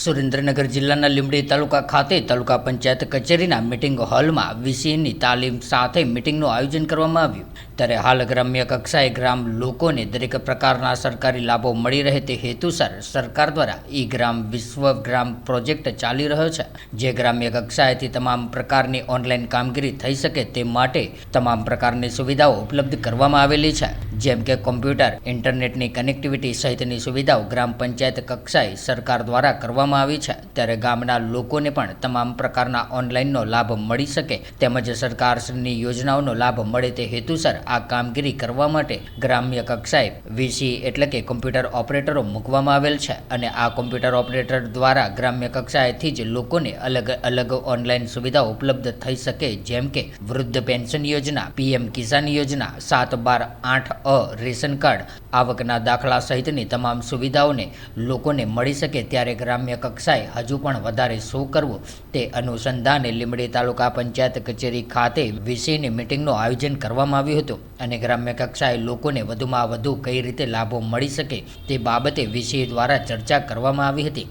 સુરેન્દ્રનગર જિલ્લાના લીંબડી તાલુકા ખાતે તાલુકા પંચાયત કચેરીના મિટિંગ હોલમાં વીસીની તાલીમ સાથે મિટિંગનું આયોજન કરવામાં આવ્યું. ત્યારે હાલ ગ્રામ્ય કક્ષાએ ગ્રામ લોકોને દરેક પ્રકારના સરકારી લાભો મળી રહે તે હેતુસર સરકાર દ્વારા ઈ ગ્રામ વિશ્વ ગ્રામ પ્રોજેક્ટ ચાલી રહ્યો છે. જે ગ્રામ્ય કક્ષાએથી તમામ પ્રકારની ઓનલાઈન કામગીરી થઈ શકે તે માટે તમામ પ્રકારની સુવિધાઓ ઉપલબ્ધ કરવામાં આવેલી છે. જેમ કે કોમ્પ્યુટર, ઇન્ટરનેટની કનેક્ટિવિટી સહિતની સુવિધાઓ ગ્રામ પંચાયત કક્ષાએ સરકાર દ્વારા કરવામાં આવી છે. ત્યારે ગામના લોકોને પણ તમામ પ્રકારના ઓનલાઈનનો લાભ મળી શકે તેમજ સરકારની યોજનાઓનો લાભ મળે તે હેતુસર આ કામગીરી કરવા માટે ગ્રામ્ય કક્ષાએ વીસી એટલે કે કોમ્પ્યુટર ઓપરેટરો મૂકવામાં આવેલ છે અને આ કોમ્પ્યુટર ઓપરેટર દ્વારા ગ્રામ્ય કક્ષાએથી જ લોકોને અલગ અલગ ઓનલાઈન સુવિધાઓ ઉપલબ્ધ થઈ શકે, જેમ કે વૃદ્ધ પેન્શન યોજના, પીએમ કિસાન યોજના, સાત બાર આઠ અ રેશન કાર્ડ આવકના દાખલા સહિતની તમામ સુવિધાઓને લોકોને મળી શકે ત્યારે ગ્રામ્ય કક્ષાએ હજુ પણ વધારે શું કરવું તે અનુસંધાને લીંબડી તાલુકા પંચાયત કચેરી ખાતે વીસીની મિટિંગનું આયોજન કરવામાં આવ્યું હતું અને ગ્રામ્ય કક્ષાએ લોકોને વધુમાં વધુ કઈ રીતે લાભો મળી શકે તે બાબતે વીસી દ્વારા ચર્ચા કરવામાં આવી હતી.